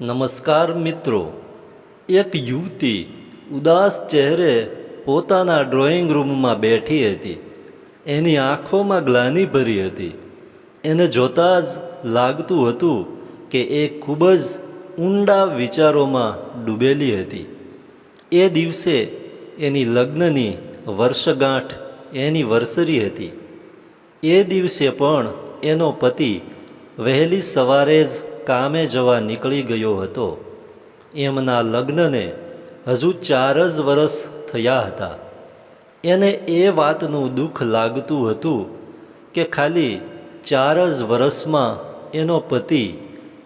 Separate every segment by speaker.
Speaker 1: નમસ્કાર મિત્રો. એક યુવતી ઉદાસ ચહેરે પોતાના ડ્રોઈંગ રૂમમાં બેઠી હતી. એની આંખોમાં ગ્લાની ભરી હતી. એને જોતાં જ લાગતું હતું કે એ ખૂબ જ ઊંડા વિચારોમાં ડૂબેલી હતી. એ દિવસે એની લગ્નની વર્ષગાંઠ એની વર્ષરી હતી. એ દિવસે પણ એનો પતિ વહેલી સવારે જ કામે જવા નીકળી ગયો હતો. એમના લગ્નને હજુ ચાર જ વરસ થયા હતા. એને એ વાતનું દુઃખ લાગતું હતું કે ખાલી ચાર જ વરસમાં એનો પતિ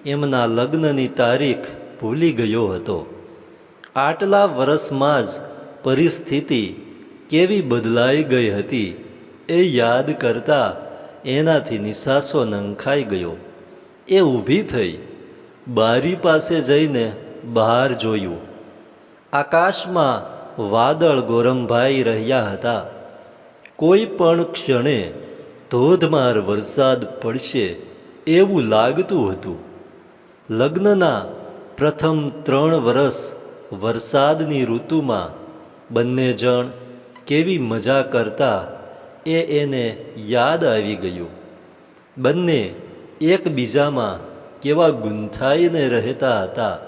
Speaker 1: એમના લગ્નની તારીખ ભૂલી ગયો હતો. આટલા વરસમાં જ પરિસ્થિતિ કેવી બદલાઈ ગઈ હતી એ યાદ કરતા એનાથી નિસાસો નંખાઈ ગયો. એ ઊભી થઈ બારી પાસે જઈને બહાર જોયું. આકાશમાં વાદળ ગોરંભાઈ રહ્યા હતા. કોઈ પણ ક્ષણે ધોધમાર વરસાદ પડશે એવું લાગતું હતું. લગ્નના પ્રથમ ત્રણ વરસ વરસાદની ઋતુમાં બંને જણ કેવી મજા કરતા એ એને યાદ આવી ગયું. બંને એકબીજામાં કેવા ગૂંથાઈને રહેતા હતા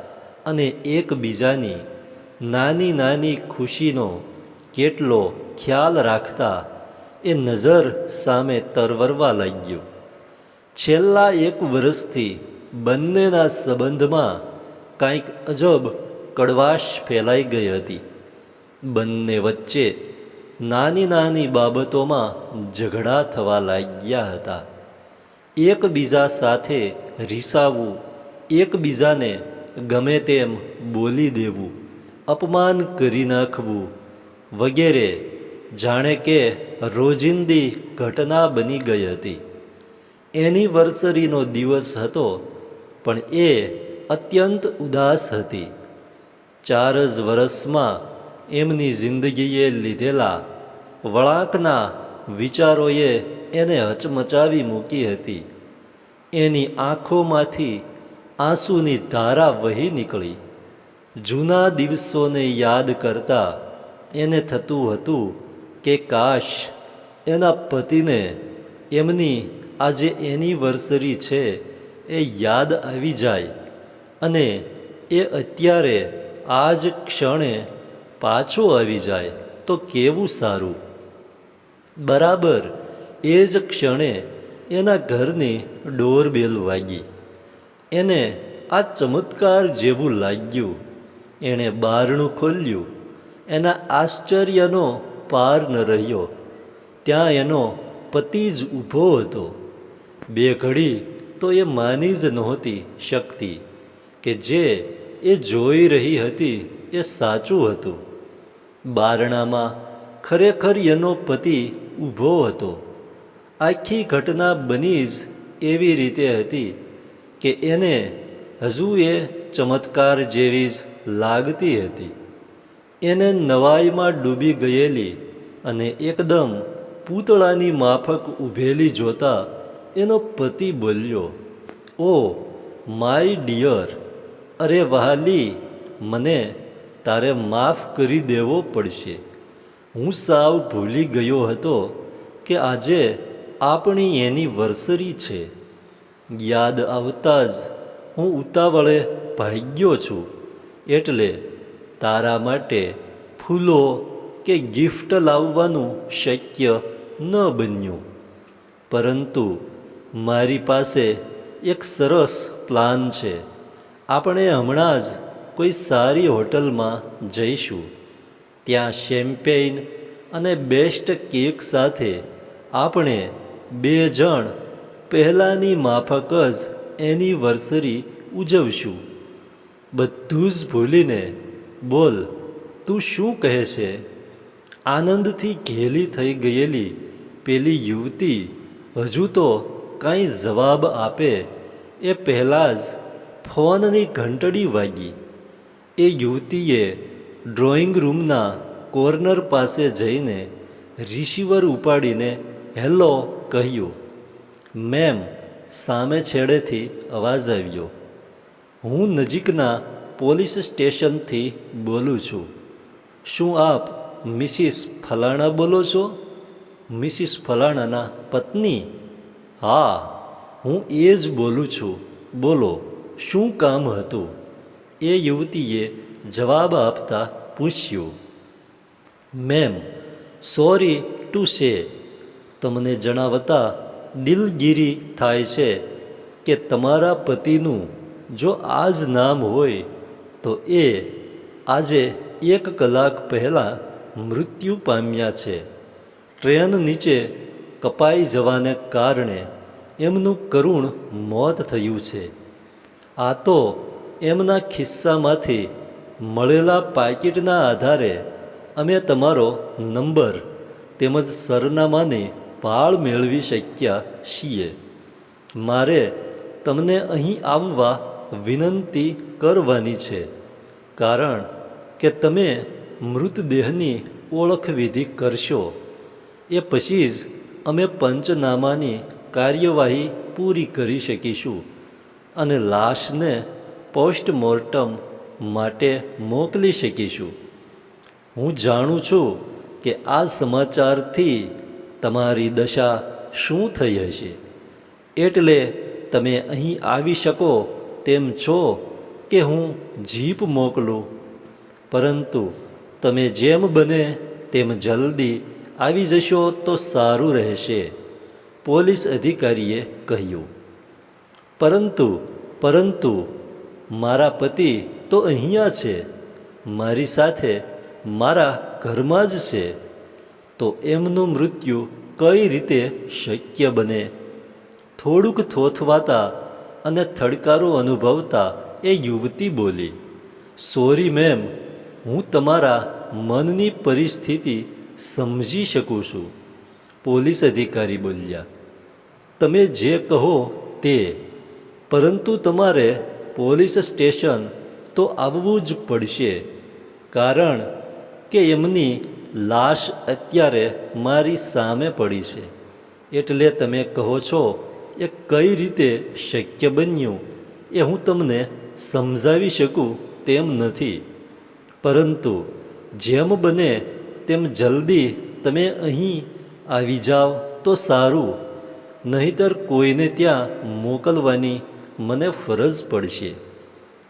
Speaker 1: અને એકબીજાની નાની નાની ખુશીનો કેટલો ખ્યાલ રાખતા એ નજર સામે તરવરવા લાગ્યું. છેલ્લા એક વર્ષથી બંનેના સંબંધમાં કાંઈક અજબ કડવાશ ફેલાઈ ગઈ હતી. બંને વચ્ચે નાની નાની બાબતોમાં ઝઘડા થવા લાગ્યા હતા. એકબીજા સાથે રિસાવવું, એકબીજાને ગમે તેમ બોલી દેવું, અપમાન કરી નાખવું વગેરે જાણે કે રોજિંદી ઘટના બની ગઈ હતી. એનિવર્સરીનો દિવસ હતો, પણ એ અત્યંત ઉદાસ હતી. ચાર જ વર્ષમાં એમની જિંદગીએ લીધેલા વળાંકના વિચારોએ એને હચમચાવી મૂકી હતી. એની આંખોમાંથી આંસુની ધારા વહી નીકળી. જૂના દિવસોને યાદ કરતા એને થતું હતું કે કાશ એના પતિને એમની આજે એનિવર્સરી છે એ યાદ આવી જાય અને એ અત્યારે આ જ ક્ષણે પાછો આવી જાય તો કેવું સારું? બરાબર એ જ ક્ષણે એના ઘરની ડોરબેલ વાગી. એને આ ચમત્કાર જેવું લાગ્યું. એણે બારણું ખોલ્યું. એના આશ્ચર્યનો પાર ન રહ્યો. ત્યાં એનો પતિ જ ઊભો હતો. બે ઘડી તો એ માની જ નહોતી શક્તિ કે જે એ જોઈ રહી હતી એ સાચું હતું. બારણામાં ખરેખર એનો પતિ ઊભો હતો. આખી ઘટના બની જ એવી રીતે હતી કે એને હજુ એ ચમત્કાર જેવી જ લાગતી હતી. એને નવાઈમાં ડૂબી ગયેલી અને એકદમ પૂતળાની માફક ઊભેલી જોતા એનો પતિ બોલ્યો, ઓ, માય ડિયર, અરે વહાલી મને તારે માફ કરી દેવો પડશે. હું સાવ ભૂલી ગયો હતો કે આજે આપણી એની વર્સરી છે. યાદ આવતા જ હું ઉતાવળે ભાગ્યો છું. એટલે તારા માટે ફૂલો કે ગિફ્ટ લાવવાનું શક્ય ન બન્યું. પરંતુ મારી પાસે એક સરસ પ્લાન છે. આપણે હમણાં જ કોઈ સારી હોટલમાં જઈશું. ત્યાં શેમ્પેઇન અને બેસ્ટ કેક સાથે આપણે બે જણ પહેલાંની માફક જ એનિવર્સરી ઉજવશું. બધું જ ભૂલીને બોલ, તું શું કહે છે આનંદથી ઘેલી થઈ ગયેલી પેલી યુવતી હજુ તો કાંઈ જવાબ આપે, એ પહેલાં જ ફોનની ઘંટડી વાગી. એ યુવતીએ ડ્રોઈંગ રૂમના કોર્નર પાસે જઈને રિસીવર ઉપાડીને, હેલો કહ્યું, મેમ, સામે છેડેથી અવાજ આવ્યો. હું નજીકના પોલીસ સ્ટેશનથી બોલું છું. શું આપ મિસિસ ફલાણા બોલો છો? મિસિસ ફલાણાના પત્ની? હા, હું એ જ બોલું છું. બોલો, શું કામ હતું? એ યુવતીએ જવાબ આપતા પૂછ્યું, મેમ, સોરી ટુ સે તમને જણાવતા દિલગીરી થાય છે કે તમારા પતિનું જો આ જ નામ હોય, તો એ આજે એક કલાક પહેલાં મૃત્યુ પામ્યા છે. ટ્રેન નીચે કપાઈ જવાને કારણે એમનું કરુણ મોત થયું છે. આ તો એમના ખિસ્સામાંથી મળેલા પાકીટના આધારે અમે તમારો નંબર તેમજ સરનામાની ભાળ મેળવી શક્યા છીએ. મારે તમને અહીં આવવા વિનંતી કરવાની છે, કારણ કે તમે મૃતદેહની ઓળખ વિધિ કરશો. એ પછી જ અમે પંચનામાની કાર્યવાહી પૂરી કરી શકીશું અને લાશને પોસ્ટમોર્ટમ માટે મોકલી શકીશું. હું જાણું છું કે આ સમાચારથી તમારી દશા શું થઈ હશે? એટલે તમે અહીં આવી શકો તેમ છો કે હું જીપ મોકલું. પરંતુ તમે જેમ બને તેમ જલ્દી આવી જશો તો સારું રહેશે, પોલીસ અધિકારીએ કહ્યું. પરંતુ પરંતુ, મારા પતિ તો અહીંયા છે, મારી સાથે મારા ઘરમાં જ છે. તો એમનું મૃત્યુ કઈ રીતે શક્ય બને? થોડુંક થોથવાતા અને થડકારો અનુભવતા એ યુવતી બોલી, સોરી મેમ, હું તમારા મનની પરિસ્થિતિ સમજી શકું છું. પોલીસ અધિકારી બોલ્યા, તમે જે કહો તે, પરંતુ તમારે પોલીસ સ્ટેશન તો આવવું જ પડશે, કારણ કે એમની લાશ અત્યારે મારી સામે પડી છે. એટલે તમે કહો છો, એ કઈ રીતે શક્ય બન્યું? એ હું તમને સમજાવી શકું તેમ નથી. પરંતુ જેમ બને તેમ જલ્દી તમે અહીં આવી જાઓ તો સારું. નહીતર કોઈને ત્યાં મોકલવાની મને ફરજ પડશે.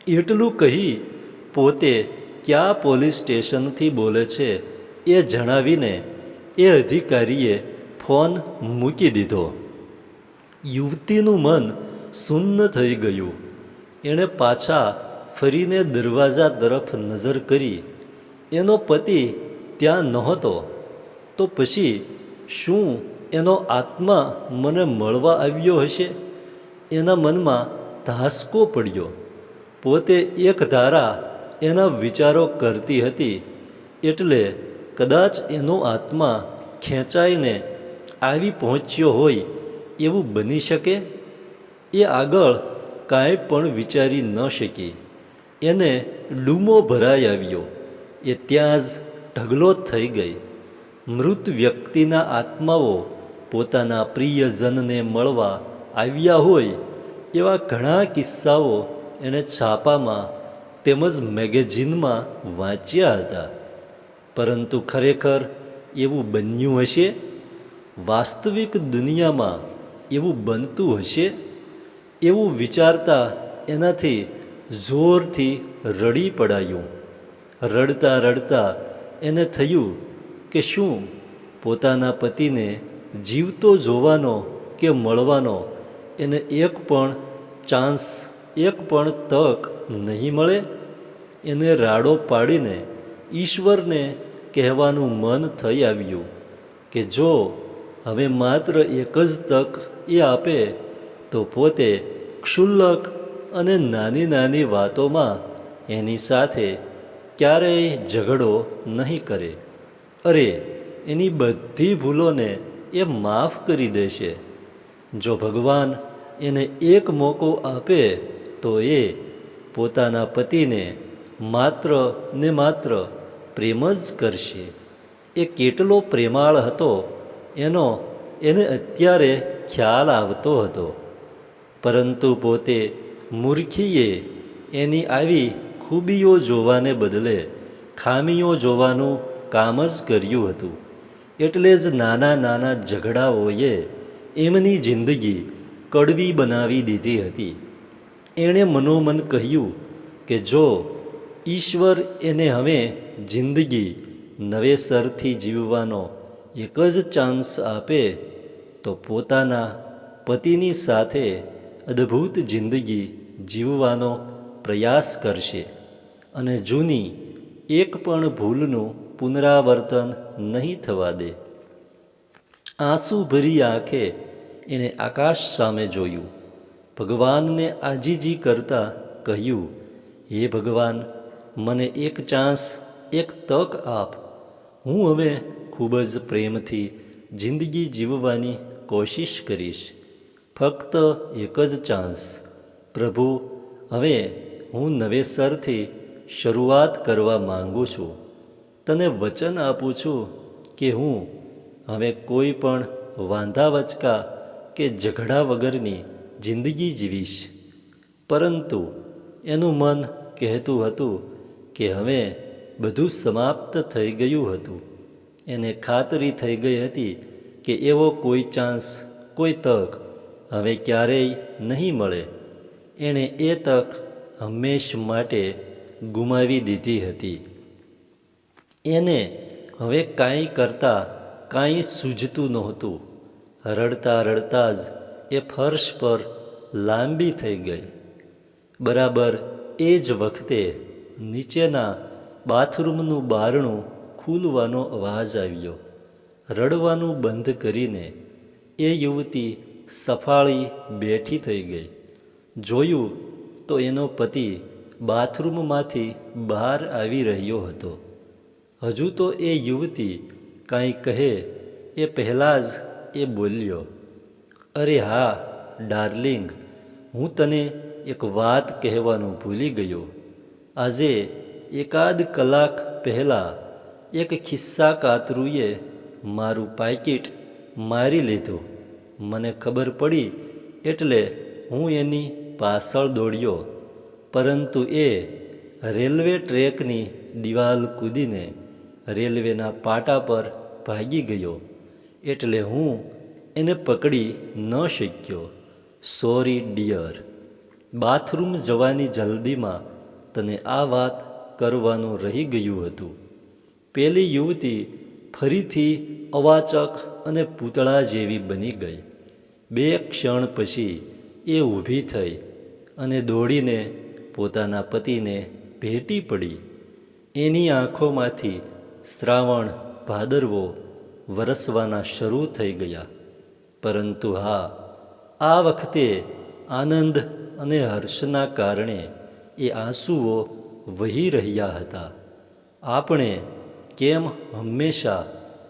Speaker 1: એટલું કહી પોતે ક્યાં પોલીસ સ્ટેશનથી બોલે છે? એ જણાવીને એ અધિકારીએ ફોન મૂકી દીધો. યુવતીનું મન સુન્ન થઈ ગયું. એણે પાછા ફરીને દરવાજા તરફ નજર કરી. એનો પતિ ત્યાં નહોતો. તો પછી શું એનો આત્મા મને મળવા આવ્યો હશે? એના મનમાં ધાસકો પડ્યો. પોતે એક ધારા એના વિચારો કરતી હતી. એટલે કદાચ એનો આત્મા ખેંચાઈને આવી પહોંચ્યો હોય એવું બની શકે? એ આગળ કાંઈ પણ વિચારી ન શકી. એને ડૂમો ભરાઈ આવ્યો. એ ત્યાં જ ઢગલો થઈ ગઈ. મૃત વ્યક્તિના આત્માઓ પોતાના પ્રિયજનને મળવા આવ્યા હોય એવા ઘણા કિસ્સાઓ એણે છાપામાં તેમજ મેગેઝિનમાં વાંચ્યા હતા. પરંતુ ખરેખર એવું બન્યું હશે? વાસ્તવિક દુનિયામાં એવું બનતું હશે? એવું વિચારતા એનાથી જોરથી રડી પડાયું. રડતા રડતા એને થયું કે શું પોતાના પતિને જીવતો જોવાનો કે મળવાનો એને એક પણ ચાન્સ, એક પણ તક નહીં મળે? એને રાડો પાડીને ઈશ્વરને કહેવાનું મન થઈ આવ્યું કે જો હવે માત્ર એક જ તક એ આપે, તો પોતે ક્ષુલ્લક અને નાની નાની વાતોમાં એની સાથે ક્યારેય ઝઘડો નહીં કરે. અરે, એની બધી ભૂલોને એ માફ કરી દેશે. જો ભગવાન એને એક મોકો આપે, તો એ પોતાના પતિને માત્ર ને માત્ર પ્રેમ જ કરશે. એ કેટલો પ્રેમાળ હતો, એનો, એને અત્યારે ખ્યાલ આવતો હતો. પરંતુ પોતે મૂર્ખીએ એની આવી ખૂબીઓ જોવાને બદલે ખામીઓ જોવાનું કામ જ કર્યું હતું. એટલે જ નાના નાના ઝઘડાઓએ એમની જિંદગી કડવી બનાવી દીધી હતી. એણે મનોમન કહ્યું કે જો ઈશ્વર એને હવે જિંદગી નવેસરથી જીવવાનો એક જ ચાન્સ આપે, તો પોતાના પતિની સાથે અદ્ભુત જિંદગી જીવવાનો પ્રયાસ કરશે. અને જૂની એક પણ ભૂલનું પુનરાવર્તન નહીં થવા દે. આંસુ ભરી આંખે એણે આકાશ સામે જોયું. ભગવાનને આજીજી કરતા કહ્યું, હે ભગવાન મને એક ચાન્સ એક તક આપ. હું હવે ખૂબ જ પ્રેમથી જિંદગી જીવવાની કોશિશ કરીશ. ફક્ત એક જ ચાન્સ પ્રભુ, હવે હું નવેસરથી શરૂઆત કરવા માગું છું. તને વચન આપું છું કે હું હવે કોઈ પણ વાંધાવચકા કે ઝઘડા વગરની જિંદગી જીવીશ. પરંતુ એનું મન કહેતું હતું કે હવે બધું સમાપ્ત થઈ ગયું હતું. એને ખાતરી થઈ ગઈ હતી કે એવો કોઈ ચાન્સ, કોઈ તક હવે ક્યારેય નહીં મળે. એણે એ તક હંમેશ માટે ગુમાવી દીધી હતી. એને હવે કાંઈ કરતાં કાંઈ સૂઝતું નહોતું. રડતા રડતા જ એ ફર્શ પર લાંબી થઈ ગઈ. બરાબર એ જ વખતે નીચેના બાથરૂમનું બારણું ખુલવાનો અવાજ આવ્યો. રડવાનું બંધ કરીને એ યુવતી સફાળી બેઠી થઈ ગઈ. જોયું તો એનો પતિ બાથરૂમમાંથી બહાર આવી રહ્યો હતો. હજુ તો એ યુવતી કાંઈ કહે એ પહેલાં જ એ બોલ્યો, અરે હા, ડાર્લિંગ, હું તને એક વાત કહેવાનું ભૂલી ગયો. આજે એકાદ કલાક પહેલાં એક ખિસ્સા કાતરુએ મારું પાકીટ મારી લીધું. મને ખબર પડી એટલે હું એની પાછળ દોડ્યો. પરંતુ એ રેલવે ટ્રેકની દિવાલ કૂદીને રેલવેના પાટા પર ભાગી ગયો. એટલે હું એને પકડી ન શક્યો. Sorry, dear. બાથરૂમ જવાની જલ્દીમાં તને આ વાત કરવાનું રહી ગયું હતું. પેલી યુવતી ફરીથી અવાચક અને પૂતળા જેવી બની ગઈ. બે ક્ષણ પછી એ ઊભી થઈ અને દોડીને પોતાના પતિને ભેટી પડી. એની આંખોમાંથી શ્રાવણ ભાદરવો વરસવાના શરૂ થઈ ગયા. પરંતુ હા, આ વખતે આનંદ અને હર્ષના કારણે એ આંસુઓ વહી રહ્યા હતા. આપણે કેમ હંમેશા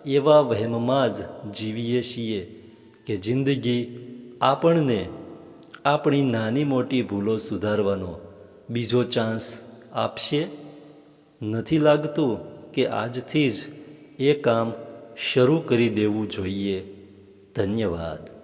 Speaker 1: એવા વહેમમાં જ જીવીએ છીએ કે જિંદગી આપણને આપણી નાની મોટી ભૂલો સુધારવાનો બીજો ચાન્સ આપશે? નથી લાગતું કે આજથી જ એ કામ શરૂ કરી દેવું જોઈએ. ધન્યવાદ.